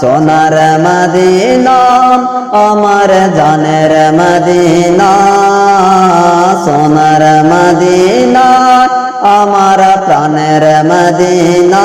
সোনার মদিনা আমার জানের মদিনা। সোনার মদিনা আমার প্রাণের মদিনা।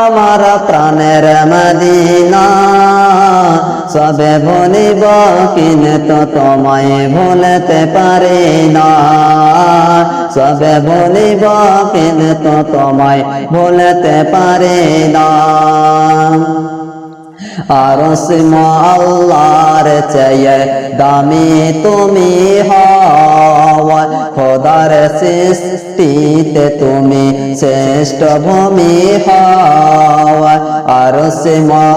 আমার প্রাণের মদিনা। সবে ভুলিব কিন্তু তোমায় ভুলতে পারি না। সবে ভুলিব কিন্তু তোমায় ভুলতে পারি না। আর আল্লাহর চেয়ে দামি তুমি হওয়া খোদার সৃষ্টিতে তুমি শ্রেষ্ঠ ভূমি হওয়া আর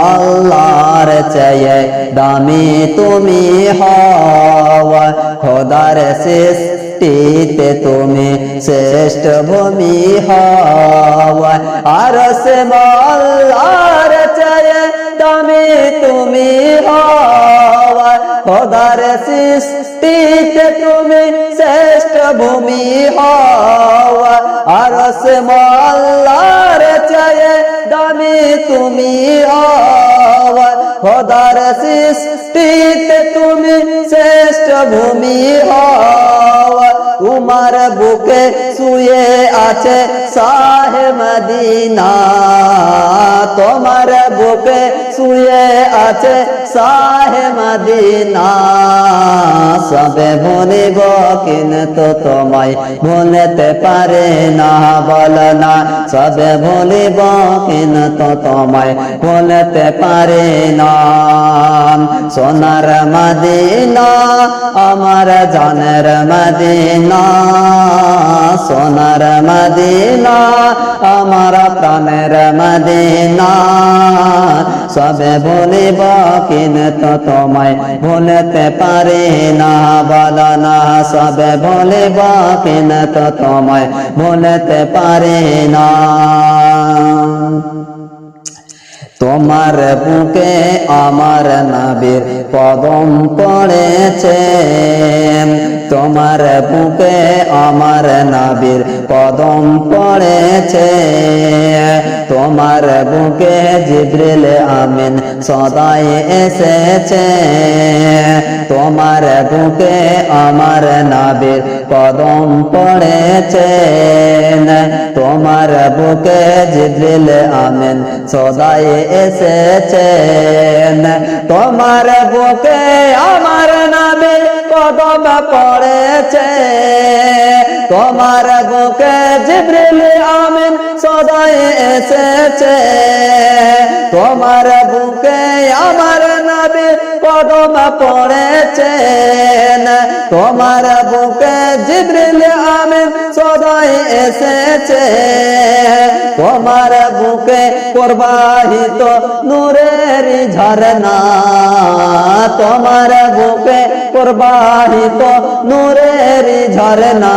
আল্লাহর চেয়ে দামি তুমি হওয়া খোদার সৃষ্টিতে তুমি শ্রেষ্ঠ ভূমি হওয়া আর সে চেয়ে দামি তুমি হওয়া খোদার সৃষ্টিতে তুমি শ্রেষ্ঠ ভূমি হওয়া। আর সে চেয়ে দামি তুমি হওয়া। খোদার সৃষ্টিতে তুমি শ্রেষ্ঠ ভূমি হওয়া। তোমার বুকে শুয়ে আছে সাহে মদিনা। তোমার বুকে শুয়ে আছে সাহে মদিনা। সবে ভুলিব কিন্তু তোমায় ভুলতে পারে না, বল না। সবে ভুলিব কিন্তু তোমায় ভুলতে পারে না। সোনার মদিনা, আমার জানের মদিনা। সোনার মদিনা, আমার প্রাণের মদিনা। সবে ভুলিব কিন্তু তোমায় ভুলতে পারে না, বলো না, সবে ভুলিব কিন্তু তোমায় ভুলতে পারে না। তোমার বুকে আমার নাবির কদম পড়েছে। তোমার বুকে আমার নাবির কদম পড়েছে। তোমার বুকে জিব্রিল আমিন সদাই এসেছে। তোমার বুকে আমার নাবির কদম পড়েছে। তোমার বুকে জিব্রিল আমিন সদাই এসেছেন। তোমার বুকে আমার নামে কদম পড়েছে। তোমার বুকে জিব্রিল আমিন সদাই এসেছে। তোমার বুকে আমার নামে কদম পড়েছে। তোমার বুকে জিব্রিল আমিন সদাই এসেছে। তোমার বুকে প্রবাহিত নূরের ঝরনা তোমার বুকে প্রবাহিত নূরের ঝরনা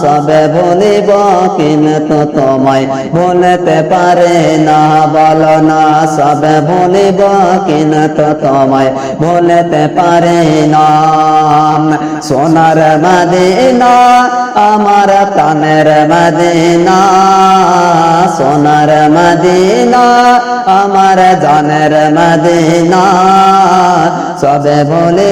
সবে ভুলিব কিন্তু তোমায় ভুলতে পারে না, বল না। সবে ভুলিব কিন্তু তোমায় ভুলতে পারে না। সোনার মদিনা, আমার প্রাণের মদিনা। সোনার মদিনা, আমার জানের মদিনা। সবে বলে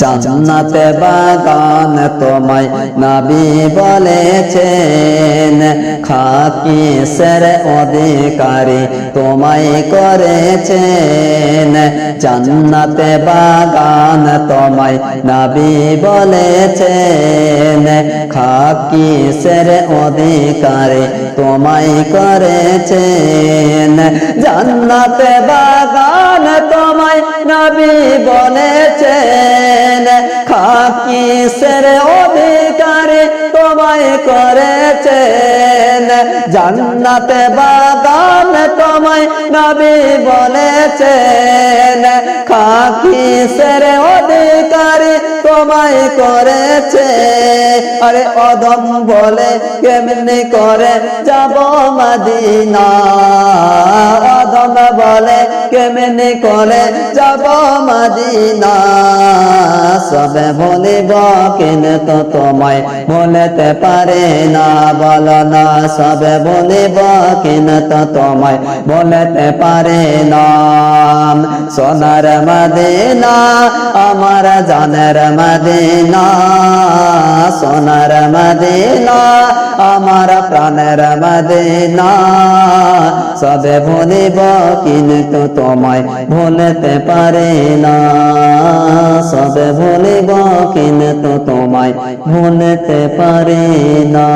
জান্নাতে বাগান তোমায় নবী বলেছেন খাকি সের অধিকারী তোমায় করেছেন। জান্নাতে বাগান তোমায় নবী বলেছেন খাকি সের অধিকারী তোমায় করেছেন। জান্নাতে বাগান তোমায় নবী বলেছেন। খাকি অধিকারে তোমায় করেছেন জান্নাতে বাগান তোমায় নবী বলেছেন। খাকি সের অধিকারী তোমায় করেছে। আরে অদম বলে কেমনি করে যাব মদিনা? অদম বলে কেমনি করে যাব মদিনা? সবে ভুলিব কিন্তু তোমায় বলেতে পারে না, বলো না সবে ভুলিব কিন্তু তোমায় ভুলতে পারে না। সোনার মদিনা, আমার জানের মদিনা। সোনার মদিনা, আমার প্রাণের মদিনা। সবে ভুলিব কিন্তু তোমায় ভুলতে পারে না। সবে ভুলিব কিন্তু তোমায় ভুলতে পারে না।